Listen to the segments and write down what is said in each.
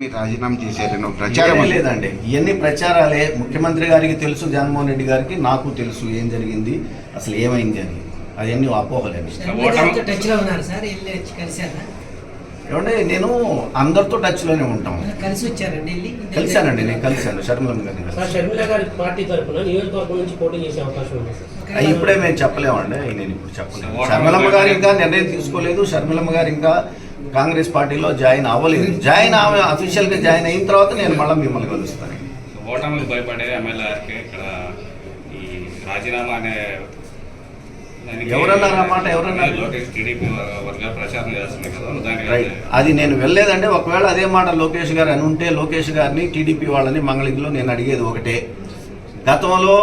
రాజీనామా చేశారని ప్రచారం లేదండి. ఇవన్నీ ప్రచారాలే ముఖ్యమంత్రి గారికి తెలుసు జగన్మోహన్ రెడ్డి గారికి నాకు తెలుసు ఏం జరిగింది అసలు ఏమైంది అని. అవన్నీ అపోహలేండి టచ్ ఏమంటే నేను అందరితో టచ్లోనే ఉంటాం. కలిసి వచ్చారండి కలిశానండి నేను కలిశాను గారిని షర్మిల గారి పార్టీ తరఫున నియోజకవర్గం నుంచి పోటీ చేసే అవకాశం ఉంది సార్. అవి ఇప్పుడే మేము చెప్పలేమండి నేను ఇప్పుడు చెప్పలేము శర్మలమ్మ గారు ఇంకా నిర్ణయం తీసుకోలేదు శర్మలమ్మ గారు ఇంకా కాంగ్రెస్ పార్టీలో జాయిన్ అవ్వలేదు. జాయిన్ ఆమె అఫీషియల్గా జాయిన్ అయిన తర్వాత నేను మళ్ళీ మిమ్మల్ని కలుస్తాను. ఓటమికి భయపడే ఎమ్మెల్యేకి ఇక్కడ ఈ రాజీనామా అనే ఎవరన్నారు ఆ మాట? ఎవరన్నారు? లోకేష్ టీడీపీ వర్గాలు ప్రచారం చేస్తున్నాయి కదా దానికి రైట్ అది నేను వెళ్ళలేదంటే ఒకవేళ అదే మాట లోకేష్ గారు అని ఉంటే లోకేష్ గారిని టీడీపీ వాళ్ళని మంగళగిరిలో నేను అడిగేది ఒకటే. గతంలో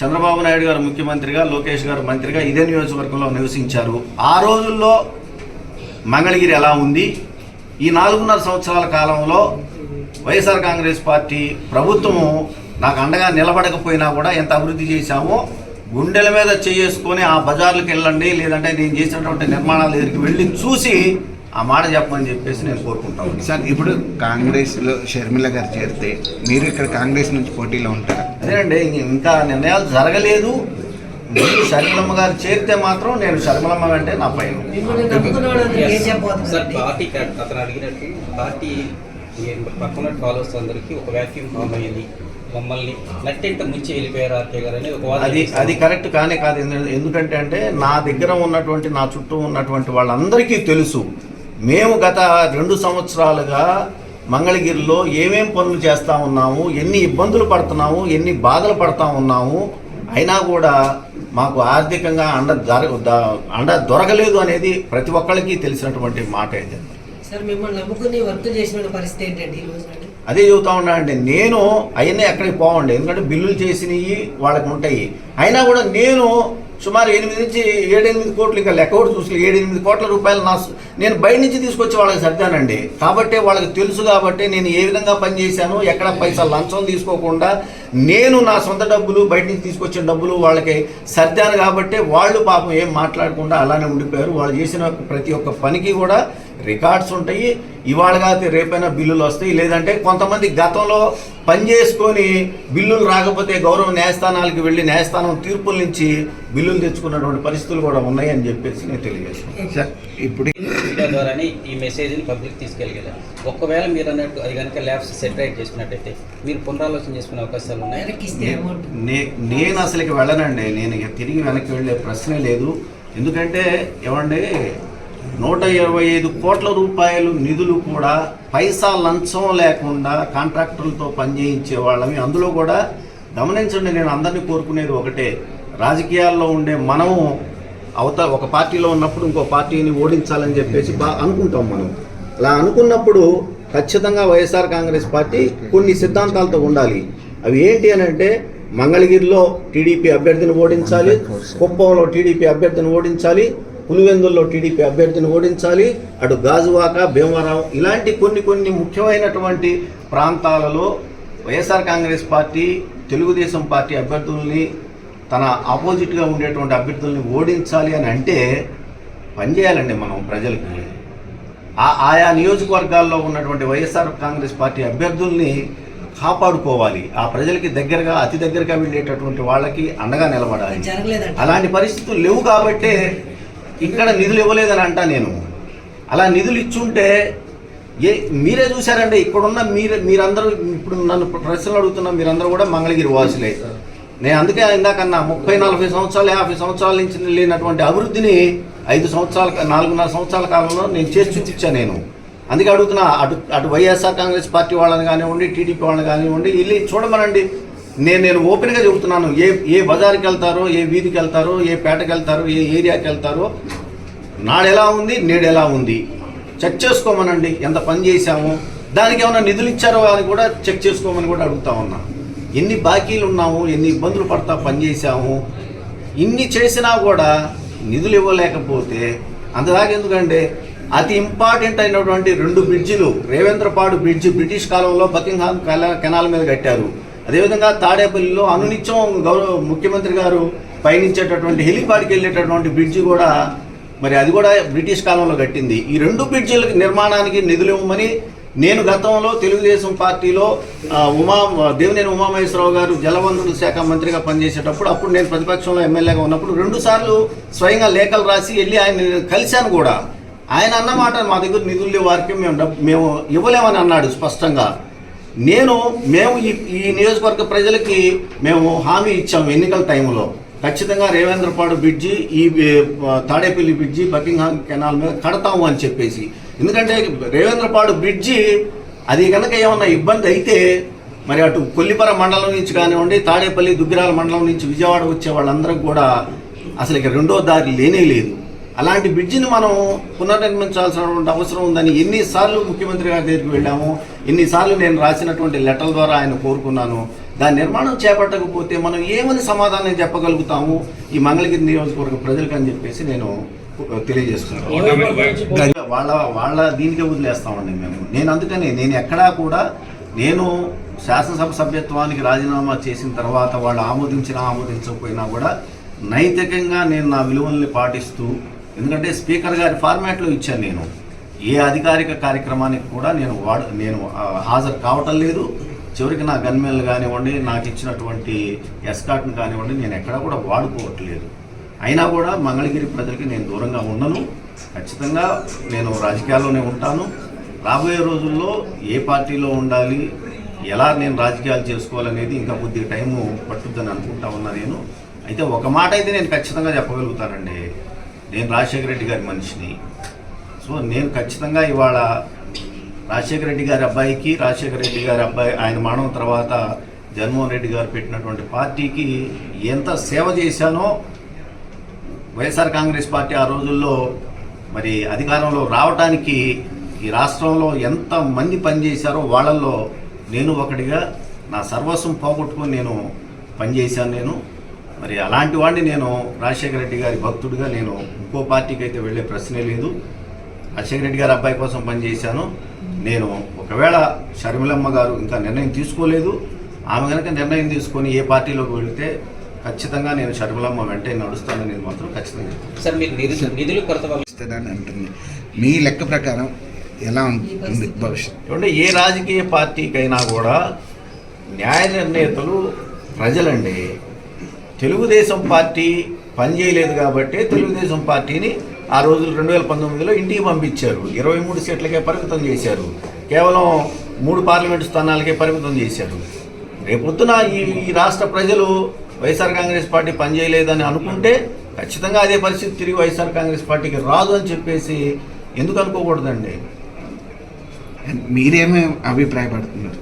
చంద్రబాబు నాయుడు గారు ముఖ్యమంత్రిగా లోకేష్ గారు మంత్రిగా ఇదే నియోజకవర్గంలో నివసించారు. ఆ రోజుల్లో మంగళగిరి ఎలా ఉంది? ఈ నాలుగున్నర సంవత్సరాల కాలంలో వైఎస్ఆర్ కాంగ్రెస్ పార్టీ ప్రభుత్వము నాకు అండగా నిలబడకపోయినా కూడా ఎంత అభివృద్ధి చేశామో గుండెల మీద చేసుకొని ఆ బజార్లకు వెళ్ళండి లేదంటే నేను చేసినటువంటి నిర్మాణాల దగ్గరికి వెళ్ళి చూసి ఆ మాట చెప్పమని చెప్పేసి నేను కోరుకుంటాను సార్ ఇప్పుడు కాంగ్రెస్లో షర్మిల గారు చేరితే మీరు ఇక్కడ కాంగ్రెస్ నుంచి పోటీలో ఉంటారా? అదేనండి ఇంకా నిర్ణయాలు జరగలేదు. మీరు శర్మలమ్మ గారు చేరితే మాత్రం నేను శర్మలమ్మ అంటే నా పైన. పార్టీ అతను అడిగినట్టు పార్టీ పక్కన ఫాలోవర్స్ అందరికి ఒక వ్యాక్యూమ్ ఫామ్ అయ్యింది. మమ్మల్ని నట్టెంట ముంచి వెళ్ళిపోయారు ఆర్కే గారు అని ఒక అది. అది కరెక్ట్ కానే కాదు. ఎందు- ఎందుకంటే అంటే నా దగ్గర ఉన్నటువంటి నా చుట్టూ ఉన్నటువంటి వాళ్ళందరికీ తెలుసు. మేము గత రెండు సంవత్సరాలుగా మంగళగిరిలో ఏమేం పనులు చేస్తూ ఉన్నాము ఎన్ని ఇబ్బందులు పడుతున్నాము ఎన్ని బాధలు పడతా ఉన్నాము అయినా కూడా మాకు ఆర్థికంగా అండ అండ దొరకలేదు అనేది ప్రతి ఒక్కరికి తెలిసినటువంటి మాట ఇది సార్ మిమ్మల్ని నమ్ముకుని వర్క్ చేసిన వాళ్ళ పరిస్థితి ఏంటండి? అదే చెబుతా ఉన్నా అంటే నేను అవన్నీ ఎక్కడికి పోవండి ఎందుకంటే బిల్లులు చేసినవి వాళ్ళకి ఉంటాయి అయినా కూడా నేను సుమారు ఎనిమిది నుంచి ఏడెనిమిది కోట్లు ఇంకా లెక్క కూడా చూసి ఏడెనిమిది కోట్ల రూపాయలు నా నేను బయట నుంచి తీసుకొచ్చి వాళ్ళకి సర్దానండి. కాబట్టి వాళ్ళకి తెలుసు కాబట్టి నేను ఏ విధంగా పనిచేశాను ఎక్కడ పైసా లంచం తీసుకోకుండా నేను నా సొంత డబ్బులు బయట నుంచి తీసుకొచ్చిన డబ్బులు వాళ్ళకి సర్దాను కాబట్టి వాళ్ళు పాపం ఏం మాట్లాడకుండా అలానే ఉండిపోయారు. వాళ్ళు చేసిన ప్రతి ఒక్క పనికి కూడా రికార్డ్స్ ఉంటాయి. ఇవాళ కాకపోతే రేపైనా బిల్లులు వస్తాయి. లేదంటే కొంతమంది గతంలో పని చేసుకొని బిల్లులు రాకపోతే గౌరవ న్యాయస్థానాలకు వెళ్ళి న్యాయస్థానం తీర్పుల నుంచి బిల్లులు తెచ్చుకున్నటువంటి పరిస్థితులు కూడా ఉన్నాయని చెప్పేసి నేను తెలియజేస్తున్నాను. సార్ ఇప్పుడు మీడియా ద్వారానే ఈ మెసేజ్ని పబ్లిక్ తీసుకెళ్ళగలరు ఒకవేళ మీరు అన్నట్టు అది కనుక ల్యాబ్స్ సెటరైట్ చేసుకున్నట్టయితే మీరు పునరాలోచన చేసుకునే అవకాశాలు ఉన్నాయి? నేను అసలుకి వెళ్ళనండి. నేను ఇక తిరిగి వెనక్కి వెళ్ళే ప్రశ్నే లేదు. ఎందుకంటే ఏమండి నూట ఇరవై ఐదు కోట్ల రూపాయలు నిధులు కూడా పైసా లంచం లేకుండా కాంట్రాక్టర్లతో పనిచేయించే వాళ్ళని అందులో కూడా గమనించండి నేను అందరినీ కోరుకునేది ఒకటే. రాజకీయాల్లో ఉండే మనము అవత ఒక పార్టీలో ఉన్నప్పుడు ఇంకో పార్టీని ఓడించాలని చెప్పేసి బా అనుకుంటాం మనం. అలా అనుకున్నప్పుడు ఖచ్చితంగా వైఎస్ఆర్ కాంగ్రెస్ పార్టీ కొన్ని సిద్ధాంతాలతో ఉండాలి. అవి ఏంటి అని అంటే మంగళగిరిలో టీడీపీ అభ్యర్థిని ఓడించాలి కుప్పంలో టీడీపీ అభ్యర్థిని ఓడించాలి పులివెందుల్లో టీడీపీ అభ్యర్థిని ఓడించాలి. అటు గాజువాక భీమవరం ఇలాంటి కొన్ని కొన్ని ముఖ్యమైనటువంటి ప్రాంతాలలో YSR congress party Telugu Desam party అభ్యర్థుల్ని తన ఆపోజిట్గా ఉండేటువంటి అభ్యర్థుల్ని ఓడించాలి అని అంటే పనిచేయాలండి మనం ప్రజలకి. ఆ ఆయా నియోజకవర్గాల్లో ఉన్నటువంటి వైఎస్ఆర్ కాంగ్రెస్ పార్టీ అభ్యర్థుల్ని కాపాడుకోవాలి. ఆ ప్రజలకి దగ్గరగా అతి దగ్గరగా వెళ్ళేటటువంటి వాళ్ళకి అండగా నిలబడాలి. అలాంటి పరిస్థితులు లేవు కాబట్టే ఇక్కడ నిధులు ఇవ్వలేదని అంటా నేను. అలా నిధులు ఇచ్చుంటే ఏ మీరే చూసారండి ఇక్కడున్న మీరే మీరందరూ ఇప్పుడు నన్ను ప్రశ్నలు అడుగుతున్న మీరందరూ కూడా మంగళగిరి వాసులే. నేను అందుకే ఇందాకన్నా ముప్పై నలభై సంవత్సరాలు యాభై సంవత్సరాల నుంచి లేనటువంటి అభివృద్ధిని ఐదు సంవత్సరాల నాలుగున్నర సంవత్సరాల కాలంలో నేను చేసి చూపించాను నేను. అందుకే అడుగుతున్నా అటు అటు వైఎస్ఆర్ కాంగ్రెస్ పార్టీ వాళ్ళని కానివ్వండి టీడీపీ వాళ్ళని కానివ్వండి వెళ్ళి చూడమనండి. నేను నేను ఓపెన్గా చెబుతున్నాను. ఏ ఏ బజార్కి వెళ్తారో ఏ వీధికి వెళ్తారో ఏ పేటకి వెళ్తారో ఏ ఏరియాకి వెళ్తారో నాడెలా ఉంది నేడు ఎలా ఉంది? చెక్ చేసుకోమనండి. ఎంత పని చేశాము? దానికి ఏమైనా నిధులు ఇచ్చారో అని కూడా చెక్ చేసుకోమని కూడా అడుగుతా ఉన్నా. ఎన్ని బాకీలు ఉన్నాము? ఎన్ని ఇబ్బందులు పడతా పనిచేసాము ఇన్ని చేసినా కూడా నిధులు ఇవ్వలేకపోతే అంతదాకా ఎందుకంటే అతి ఇంపార్టెంట్ అయినటువంటి రెండు బ్రిడ్జిలు రేవేంద్రపాడు బ్రిడ్జి బ్రిటిష్ కాలంలో బకింగ్హామ్ కెనాల్ మీద కట్టారు. అదేవిధంగా తాడేపల్లిలో అనునిత్యం గౌరవ ముఖ్యమంత్రి గారు పయనించేటటువంటి హెలిపాడ్కి వెళ్ళేటటువంటి బ్రిడ్జి కూడా మరి అది కూడా బ్రిటిష్ కాలంలో కట్టింది. ఈ రెండు బ్రిడ్జిల నిర్మాణానికి నిధులు ఇవ్వమని నేను గతంలో తెలుగుదేశం పార్టీలో ఉమా దేవినేని ఉమామహేశ్వరరావు గారు జలవనరుల శాఖ మంత్రిగా పనిచేసేటప్పుడు అప్పుడు నేను ప్రతిపక్షంలో ఎమ్మెల్యేగా ఉన్నప్పుడు రెండు సార్లు స్వయంగా లేఖలు రాసి వెళ్ళి ఆయన కలిశాను కూడా. ఆయన అన్నమాట మా దగ్గర నిధులు వారికి మేము మేము ఇవ్వలేమని అన్నాడు స్పష్టంగా. నేను మేము ఈ ఈ నియోజకవర్గ ప్రజలకి మేము హామీ ఇచ్చాము ఎన్నికల టైంలో ఖచ్చితంగా రేవేంద్రపాడు బ్రిడ్జి ఈ తాడేపల్లి బ్రిడ్జి బకింగ్హామ్ కెనాల్ మీద కడతాము అని చెప్పేసి. ఎందుకంటే రేవేంద్రపాడు బ్రిడ్జి అది కనుక ఏమన్నా ఇబ్బంది అయితే మరి అటు కొల్లిపర మండలం నుంచి కానివ్వండి తాడేపల్లి దుగ్గిరాల మండలం నుంచి విజయవాడ వచ్చే వాళ్ళందరికీ కూడా అసలు ఇక రెండో దారి లేనే లేదు. అలాంటి బ్రిడ్జిని మనం పునర్నిర్మించాల్సినటువంటి అవసరం ఉందని ఎన్నిసార్లు ముఖ్యమంత్రి గారి దగ్గరికి వెళ్ళాము. ఎన్నిసార్లు నేను రాసినటువంటి లెటర్ల ద్వారా ఆయన కోరుకున్నాను. దాని నిర్మాణం చేపట్టకపోతే మనం ఏమని సమాధానం చెప్పగలుగుతాము? ఈ మంగళగిరి నియోజకవర్గ ప్రజలకు అని చెప్పేసి నేను తెలియజేస్తున్నాను. వాళ్ళ వాళ్ళ దీనికే వదిలేస్తామండి మేము. నేను అందుకని నేను ఎక్కడా కూడా నేను శాసనసభ సభ్యత్వానికి రాజీనామా చేసిన తర్వాత వాళ్ళు ఆమోదించినా ఆమోదించకపోయినా కూడా నైతికంగా నేను నా విలువల్ని పాటిస్తూ ఎందుకంటే స్పీకర్ గారి ఫార్మాట్లో ఇచ్చాను నేను. ఏ అధికారిక కార్యక్రమానికి కూడా నేను వాడ నేను హాజరు కావటం లేదు. చివరికి నా గన్మెన్లు కానివ్వండి నాకు ఇచ్చినటువంటి ఎస్కాట్ని కానివ్వండి నేను ఎక్కడా కూడా వాడుకోవట్లేదు. అయినా కూడా మంగళగిరి ప్రజలకి నేను దూరంగా ఉండను. ఖచ్చితంగా నేను రాజకీయాల్లోనే ఉంటాను. రాబోయే రోజుల్లో ఏ పార్టీలో ఉండాలి ఎలా నేను రాజకీయాలు చేసుకోవాలనేది ఇంకా కొద్దిగా టైము పట్టుద్దని అనుకుంటా ఉన్నా నేను. అయితే ఒక మాట అయితే నేను ఖచ్చితంగా చెప్పగలుగుతానండి. నేను రాజశేఖర రెడ్డి గారి మనిషిని. సో నేను ఖచ్చితంగా ఇవాళ రాజశేఖర రెడ్డి గారి అబ్బాయికి రాజశేఖర రెడ్డి గారి అబ్బాయి ఆయన మరణం తర్వాత జగన్మోహన్ రెడ్డి గారు పెట్టినటువంటి పార్టీకి ఎంత సేవ చేశానో వైఎస్ఆర్ కాంగ్రెస్ పార్టీ ఆ రోజుల్లో మరి అధికారంలో రావడానికి ఈ రాష్ట్రంలో ఎంత మంది పనిచేశారో వాళ్ళల్లో నేను ఒకటిగా నా సర్వస్వం పోగొట్టుకొని నేను పనిచేశాను నేను. మరి అలాంటి వాడిని నేను రాజశేఖర రెడ్డి గారి భక్తుడిగా నేను ఇంకో పార్టీకి అయితే వెళ్ళే ప్రశ్నే లేదు. రాజశేఖర రెడ్డి గారి అబ్బాయి కోసం పనిచేశాను నేను ఒకవేళ షర్మిలమ్మ గారు ఇంకా నిర్ణయం తీసుకోలేదు ఆమె కనుక నిర్ణయం తీసుకొని ఏ పార్టీలోకి వెళితే ఖచ్చితంగా నేను షర్మిలమ్మ వెంటే నడుస్తాననేది మాత్రం ఖచ్చితంగా చెప్తాను. సార్ మీరు నిధులు నిధులు కొరత అంటుంది. మీ లెక్క ప్రకారం ఎలా ఉంటుంది భవిష్యత్ చూడండి ఏ రాజకీయ పార్టీకైనా కూడా న్యాయ నిర్ణేతలు ప్రజలండి. తెలుగుదేశం పార్టీ పనిచేయలేదు కాబట్టి తెలుగుదేశం పార్టీని ఆ రోజు రెండు వేల పంతొమ్మిదిలో ఇంటికి పంపించారు. ఇరవై మూడు సీట్లకే పరిమితం చేశారు. కేవలం మూడు పార్లమెంటు స్థానాలకే పరిమితం చేశారు. రేపొద్దున ఈ ఈ రాష్ట్ర ప్రజలు వైఎస్ఆర్ కాంగ్రెస్ పార్టీ పనిచేయలేదని అనుకుంటే ఖచ్చితంగా అదే పరిస్థితి తిరిగి వైఎస్ఆర్ కాంగ్రెస్ పార్టీకి రాదు అని చెప్పేసి ఎందుకు అనుకోకూడదండి? మీరేమి అభిప్రాయపడుతున్నారు?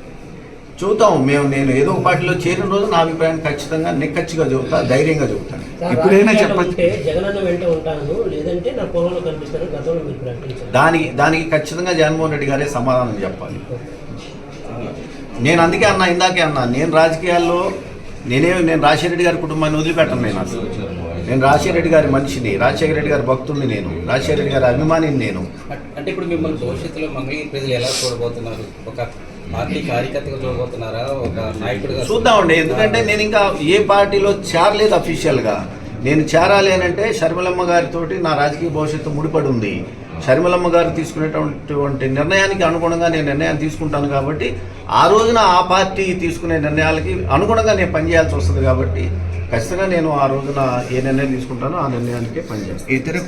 చూద్దాం. మేము నేను ఏదో ఒక పార్టీలో చేరిన రోజు నా అభిప్రాయం ఖచ్చితంగా నిక్కచ్చిగా చెబుతా ధైర్యంగా చెబుతాను ఇప్పుడైనా చెప్పొచ్చు. ఉంటే జగనన్న వెంట ఉంటాను. లేదంటే నా పొలంలో కనిపిస్తాను గతంలో మీరు ప్రకటించారు. దానికి దానికి ఖచ్చితంగా జగన్మోహన్ రెడ్డి గారే సమాధానం చెప్పాలి. నేను అందుకే అన్నా ఇందాకే అన్నా నేను రాజకీయాల్లో నేనే నేను రాజశేఖర రెడ్డి గారి కుటుంబాన్ని వదిలిపెట్టను నేను అసలు. నేను రాజశేఖర రెడ్డి గారి మనిషిని రాజశేఖర రెడ్డి గారి భక్తుడిని నేను రాజశేఖర రెడ్డి గారి అభిమానిని నేను. అంటే ఇప్పుడు మిమ్మల్ని భవిష్యత్తులో మంగళగిరి ప్రజలు ఎలా చూడబోతున్నారు? ఒక పార్టీ కార్యకర్తగా చూడబోతున్నారా? ఒక నాయకుడిగా చూద్దామండి. ఎందుకంటే నేను ఇంకా ఏ పార్టీలో చేరలేదు అఫీషియల్గా నేను చేరాలి అని అంటే షర్మిలమ్మ గారితోటి నా రాజకీయ భవిష్యత్తు ముడిపడి ఉంది. షర్మిలమ్మ గారు తీసుకునేటువంటి నిర్ణయానికి అనుగుణంగా నేను నిర్ణయం తీసుకుంటాను కాబట్టి ఆ రోజున ఆ పార్టీ తీసుకునే నిర్ణయాలకి అనుగుణంగా నేను పనిచేయాల్సి వస్తుంది కాబట్టి ఖచ్చితంగా నేను ఆ రోజున ఏ నిర్ణయం తీసుకుంటానో ఆ నిర్ణయానికే పనిచేస్తాను ఇతర